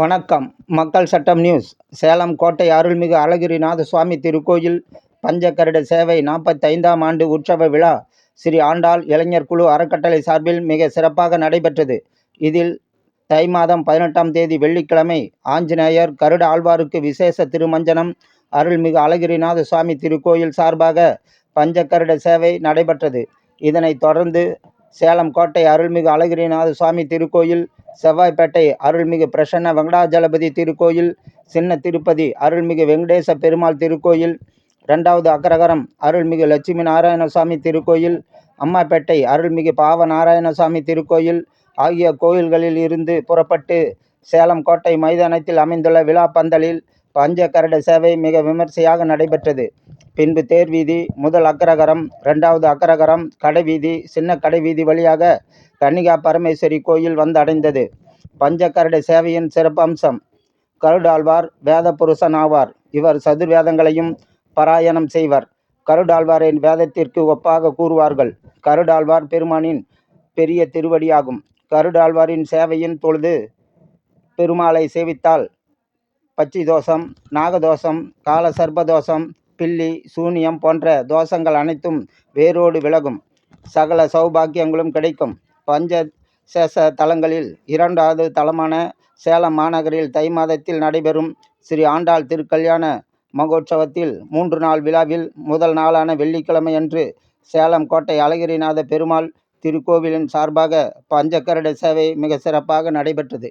வணக்கம். மக்கள் சட்டம் நியூஸ். சேலம் கோட்டை அருள்மிகு அழகிரிநாத சுவாமி திருக்கோயில் பஞ்சக்கருட சேவை நாற்பத்தைந்தாம் ஆண்டு உற்சவ விழா. ஸ்ரீ ஆண்டாள் இளைஞர் குழு அறக்கட்டளை சார்பில் மிக சிறப்பாக நடைபெற்றது. இதில் தை மாதம் பதினெட்டாம் தேதி வெள்ளிக்கிழமை ஆஞ்சநேயர் கருட ஆழ்வாருக்கு விசேஷ திருமஞ்சனம் அருள்மிகு அழகிரிநாத சுவாமி திருக்கோயில் சார்பாக பஞ்சகருட சேவை நடைபெற்றது. இதனைத் தொடர்ந்து சேலம் கோட்டை அருள்மிகு அழகிரிநாத சுவாமி திருக்கோயில் செவ்வாய்ப்பேட்டை அருள்மிகு பிரசன்ன வெங்கடாஜலபதி திருக்கோயில் சின்ன திருப்பதி அருள்மிகு வெங்கடேச பெருமாள் திருக்கோயில் ரெண்டாவது அக்ரகரம் அருள்மிகு லட்சுமி நாராயணசாமி திருக்கோயில் அம்மாப்பேட்டை அருள்மிகு பாவ நாராயணசாமி திருக்கோயில் ஆகிய கோயில்களில் இருந்து புறப்பட்டு சேலம் கோட்டை மைதானத்தில் அமைந்துள்ள விழா பந்தலில் பஞ்சகருட சேவை மிக விமர்சையாக நடைபெற்றது. பின்பு தேர்வீதி முதல் அக்ரகரம் ரெண்டாவது அக்ரகரம் கடைவீதி சின்ன கடைவீதி வழியாக கன்னிகா பரமேஸ்வரி கோயில் வந்தடைந்தது பஞ்ச கரட சேவையின் சிறப்பம்சம் கருடாழ்வார் வேத புருஷன் ஆவார். இவர் சதுர்வேதங்களையும் பாராயணம் செய்வர். கருடாழ்வாரின் வேதத்திற்கு ஒப்பாக கூறுவார்கள். கருடாழ்வார் பெருமானின் பெரிய திருவடியாகும். கருடாழ்வாரின் சேவையின் பொழுது பெருமாளை சேவித்தால் பச்சி தோஷம் நாகதோஷம் கால சர்ப்பதோஷம் பில்லி சூனியம் போன்ற தோஷங்கள் அனைத்தும் வேரோடு விலகும். சகல சௌபாக்கியங்களும் கிடைக்கும். பஞ்ச சேஷ தலங்களில் இரண்டாவது தலமான சேலம் மாநகரில் தை மாதத்தில் நடைபெறும் ஸ்ரீ ஆண்டாள் திருக்கல்யாண மகோற்சவத்தில் மூன்று நாள் விழாவில் முதல் நாளான வெள்ளிக்கிழமையன்று சேலம் கோட்டை அழகிரிநாத பெருமாள் திருக்கோவிலின் சார்பாக பஞ்சக்கரட சேவை மிக சிறப்பாக நடைபெற்றது.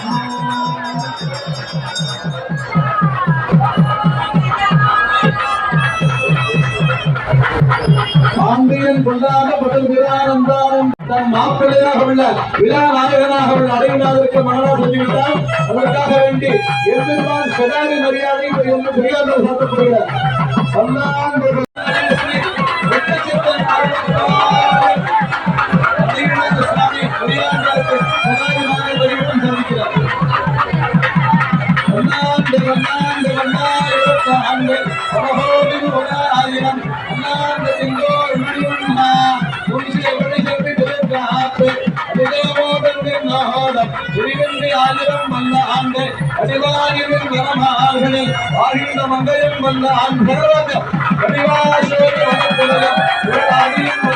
சோதரா ஜகத்சகில பாகவதா கிருகஸ்தா தன் மாப்பிள்ளையாக உள்ள விழா நாயகனாக உள்ள அடையினாதற்கு மனதா சொல்லிவிட்டால் அதற்காக வேண்டி எம்பெருமான் சதாரி மரியாதை என்று பெரியார்கள் சாத்தப்படுகிறார். சொன்னான் நாடம் ஆயிரம் வல்ல ஆண்டு அடிவாயுவில் மரமாகலே ஆகின்ற மங்கையும் வல்ல ஆண்டு அடிவாசோடு வளர்ப்புகளும் உலகாகியும்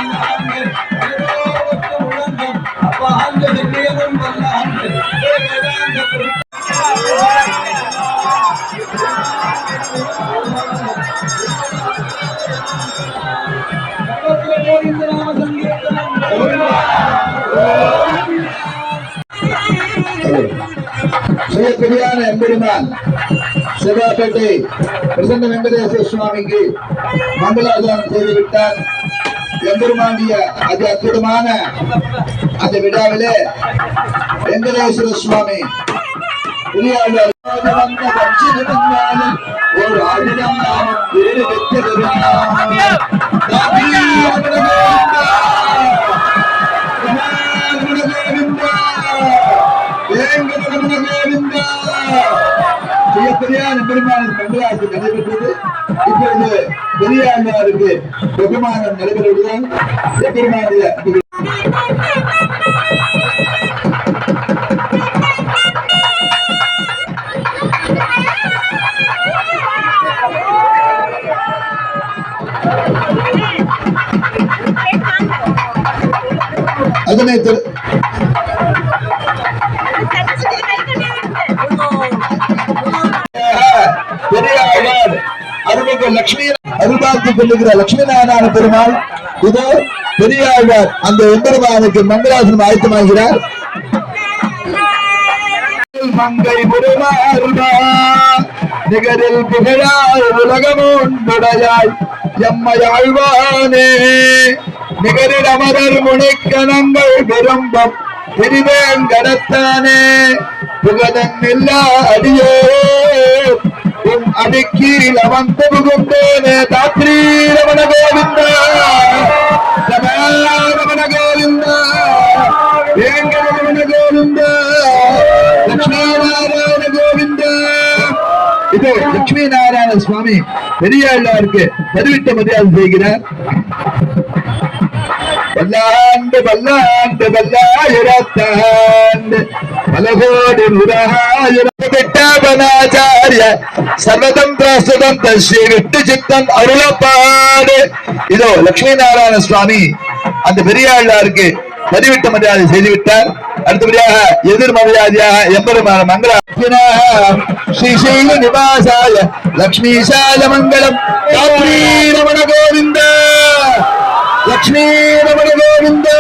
சுயப்பிரியான எம்பெருமான் செவ்வாப்பேட்டை பிரசன்ன வெங்கடேஸ்வர சுவாமிக்கு மங்களாதாரம் செய்துவிட்டார். எம்பெருமானிய அது அற்புதமான அந்த விழாவிலே வெங்கடேஸ்வர சுவாமி ஒரு ஆயுதம் நாமம் வேறு மிகப்பெரியான பெருமாள் கண்டராசி நடைபெற்றது அதனை அருள்மிகு லட்சுமி அருள்பார்த்து கொள்ளுகிற லட்சுமி நாராயண பெருமாள் இதோ பெரியாழ்வார் அந்த எம்பெருமானுக்கு மங்களாசனம் ஆயத்தமாகிறார். மங்கை முருமாறுபா நிகரில் புகழாய் உலகமுண்டுடையாய் எம்மையாழ்வானே நிகரில் அமரர் முனைக்கணங்கள் விரும்பம் திருவேங்கடத்தானே. புகழன் இல்லா அடியே. உன் அடிக்கீழ் அமர்ந்து புகுந்தேனே தாத்ரீ ரமண கோவிந்தா ரமண கோவிந்தா வேங்கட ரமண கோவிந்தா. லட்சுமிநாராயண கோவிந்தா இது லட்சுமி நாராயண சுவாமி பெரியாழ்வாருக்கு பதிவிட்ட மரியாதை செய்கிறார். பல்லாண்டு பல்லாண்டு பல்லாயிரத்தாண்டு பலகோடி முராயிரபனாச்சாரிய சர்வதம் பிரஸ்துதம் ஸ்ரீ விட்டு சித்தம் அருளப்பாடு. இதோ லட்சுமி நாராயண சுவாமி அந்த பெரியாழ்வாருக்கு பதிவிட்ட மரியாதை செய்துவிட்டார். அடுத்தபடியாக எதிர் மரியாதையாக எம்பெருமான மங்கள ஸ்ரீ ஸ்ரீல நிவாசாய லக்ஷ்மீசாய மங்களம். ரமண கோவிந்தா லக்ஷ்மீ ரமண கோவிந்தா